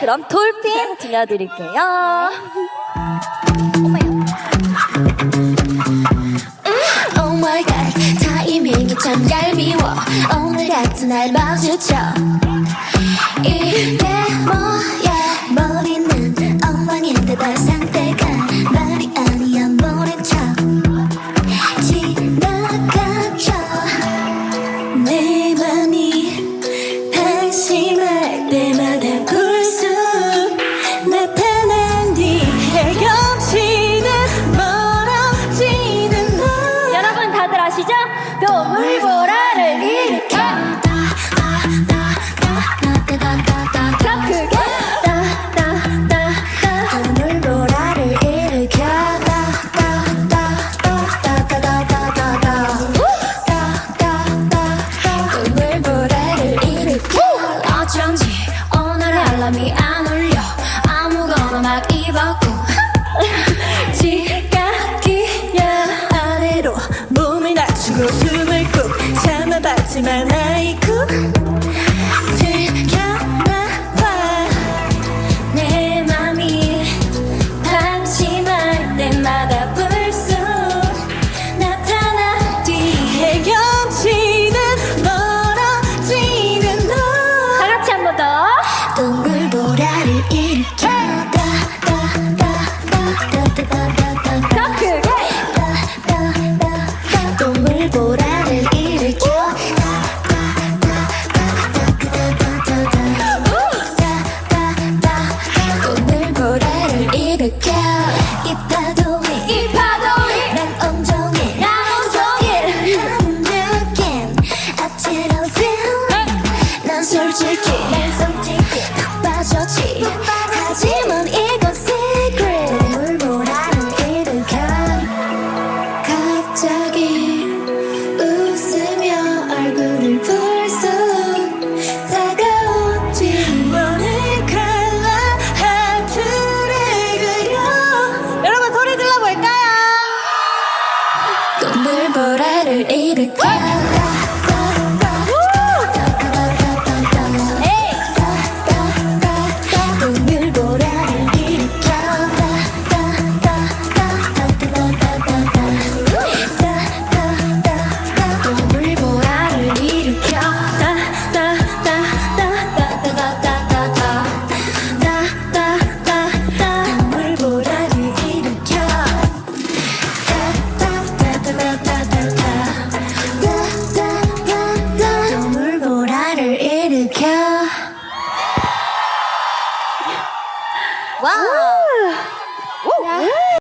그럼 돌핀 들려드릴게요. 음, oh 참 얄미워. 오늘 같은 날 마주쳐. 이게 뭐 또 물보라를 일으켜. 더 크게 또 물보라를 일으켜. 또 물보라를 일으켜. 어쩐지 오늘 알람이 안 울려. 아무거나 막 입었고. 지금 웃음을 꼭 참아봤지만 아이쿠. 있겠다. 불화를 일으켜 哇！哇！